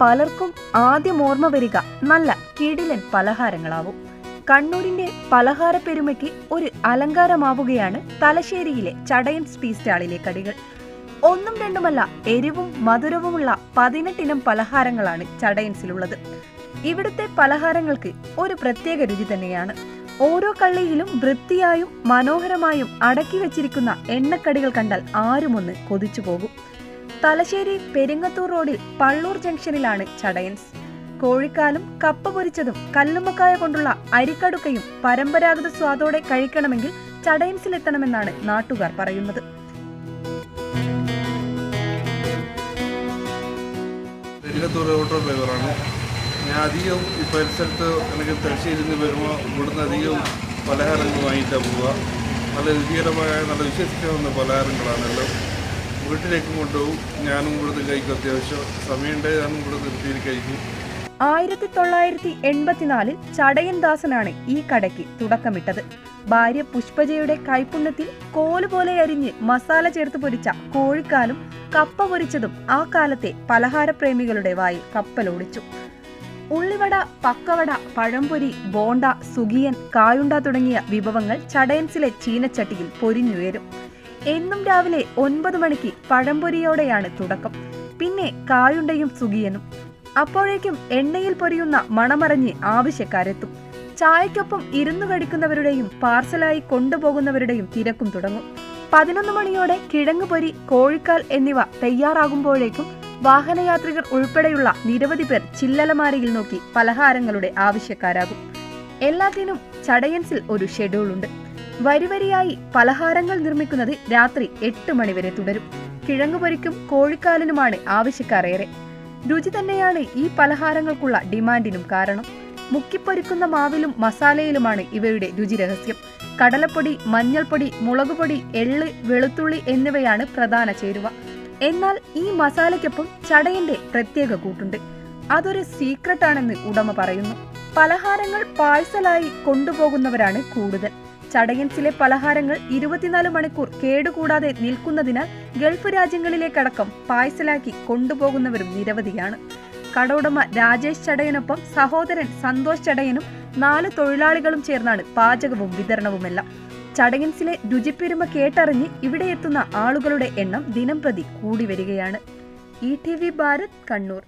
പലർക്കും ആദ്യം ഓർമ്മ വരിക നല്ല കിടിലൻ പലഹാരങ്ങളാവും. കണ്ണൂരിന്റെ പലഹാര പെരുമയ്ക്ക് ഒരു അലങ്കാരമാവുകയാണ് തലശ്ശേരിയിലെ ചടയൻ സ്പീ സ്റ്റാളിലെ കടികൾ. ഒന്നും രണ്ടുമല്ല എരിവും മധുരവുമുള്ള പതിനെട്ടിനം പലഹാരങ്ങളാണ് ചടയൻസിലുള്ളത്. ഇവിടുത്തെ പലഹാരങ്ങൾക്ക് ഒരു പ്രത്യേക രുചി തന്നെയാണ്. ഓരോ കള്ളിയിലും വൃത്തിയായും മനോഹരമായും അടക്കി വെച്ചിരിക്കുന്ന എണ്ണക്കടികൾ കണ്ടാൽ ആരുമൊന്ന് കൊതിച്ചു പോകും തലശ്ശേരി പെരിങ്ങത്തൂർ റോഡിൽ പള്ളൂർ ജംഗ്ഷനിലാണ് ചടയൻസ്. കോഴിക്കാലും കപ്പ പൊരിച്ചതും കല്ലുമ്മക്കായ കൊണ്ടുള്ള അരിക്കടുക്കയും പരമ്പരാഗത സ്വാദോടെ കഴിക്കണമെങ്കിൽ ചടയൻസിലെത്തണമെന്നാണ് നാട്ടുകാർ പറയുന്നത്. ഞാൻ അധികം ഈ പരിസരത്ത് എനിക്ക് തലശ്ശേരിയിൽ നിന്ന് വരുമ്പോൾ ഇവിടുന്ന് അധികം പലഹാരങ്ങൾ വാങ്ങിയിട്ടാണ് പോവുക. നല്ല രുചികരമായ നല്ല വിശ്വസിക്കാവുന്ന പലഹാരങ്ങളാണെല്ലാം വീട്ടിലേക്കും കൊണ്ടുപോകും. ഞാനും ഇവിടുന്ന് കഴിക്കും. അത്യാവശ്യം സമയമുണ്ടെങ്കിൽ ഞാനും ഇവിടെ നിർത്തിയിൽ കഴിക്കും. ആയിരത്തി തൊള്ളായിരത്തി എൺപത്തിനാലിൽ ചടയൻ ദാസനാണ് ഈ കടയ്ക്ക് തുടക്കമിട്ടത്. ഭാര്യ പുഷ്പജയുടെ കൈപ്പുണ്യത്തിൽ കോൽ പോലെ അരിഞ്ഞ് മസാല ചേർത്ത് പൊരിച്ച കോഴിക്കാലും കപ്പ പൊരിച്ചതും ആ കാലത്തെ പലഹാരപ്രേമികളുടെ വായിൽ കപ്പലോടിച്ചു. ഉള്ളിവട പക്കവട പഴംപൊരി ബോണ്ട സുഗിയൻ കായുണ്ട തുടങ്ങിയ വിഭവങ്ങൾ ചടയൻസിലെ ചീനച്ചട്ടിയിൽ പൊരിഞ്ഞുയരും. എന്നും രാവിലെ ഒൻപത് മണിക്ക് പഴംപൊരിയോടെയാണ് തുടക്കം. പിന്നെ കായുണ്ടയും സുഗിയനും അപ്പോഴേക്കും എണ്ണയിൽ പൊരിയുന്ന മണമറിഞ്ഞ് ആവശ്യക്കാരെത്തും. ചായക്കൊപ്പം ഇരുന്നു കഴിക്കുന്നവരുടെയും പാർസലായി കൊണ്ടുപോകുന്നവരുടെയും തിരക്കും തുടങ്ങും. പതിനൊന്ന് മണിയോടെ കിഴങ്ങ് പൊരി കോഴിക്കാൽ എന്നിവ തയ്യാറാകുമ്പോഴേക്കും വാഹനയാത്രികർ ഉൾപ്പെടെയുള്ള നിരവധി പേർ ചില്ലലമാരയിൽ നോക്കി പലഹാരങ്ങളുടെ ആവശ്യക്കാരാകും. എല്ലാത്തിനും ചടയൻസിൽ ഒരു ഷെഡ്യൂൾ ഉണ്ട് വരിവരിയായി പലഹാരങ്ങൾ നിർമ്മിക്കുന്നത് രാത്രി എട്ട് മണിവരെ തുടരും. കിഴങ്ങുപൊരിക്കും കോഴിക്കാലിനുമാണ് ആവശ്യക്കാരേറെ. രുചി തന്നെയാണ് ഈ പലഹാരങ്ങൾക്കുള്ള ഡിമാൻഡിനും കാരണം. മുക്കിപ്പൊരിക്കുന്ന മാവിലും മസാലയിലുമാണ് ഇവയുടെ രുചി രഹസ്യം കടലപ്പൊടി മഞ്ഞൾപ്പൊടി മുളകുപൊടി എള്ള് വെളുത്തുള്ളി എന്നിവയാണ് പ്രധാന ചേരുവ. എന്നാൽ ഈ മസാലയ്ക്കൊപ്പം ചടയന്റെ പ്രത്യേക കൂട്ടുണ്ട്. അതൊരു സീക്രട്ടാണെന്ന് ഉടമ പറയുന്നു. പലഹാരങ്ങൾ പാഴ്സലായി കൊണ്ടുപോകുന്നവരാണ് കൂടുതൽ. ചടയൻസിലെ പലഹാരങ്ങൾ ഇരുപത്തിനാല് മണിക്കൂർ കേടുകൂടാതെ നിൽക്കുന്നതിനാൽ ഗൾഫ് രാജ്യങ്ങളിലേക്കടക്കം പാഴ്സലാക്കി കൊണ്ടുപോകുന്നവരും നിരവധിയാണ്. കടയുടമ രാജേഷ് ചടയനൊപ്പം സഹോദരൻ സന്തോഷ് ചടയനും നാല് തൊഴിലാളികളും ചേർന്നാണ് പാചകവും വിതരണവുമെല്ലാം. ചടയൻസിലെ രുചിപ്പെരുമ കേട്ടറിഞ്ഞ് ഇവിടെ എത്തുന്ന ആളുകളുടെ എണ്ണം ദിനം പ്രതി കൂടി വരികയാണ്. E T V Bharat Kannur.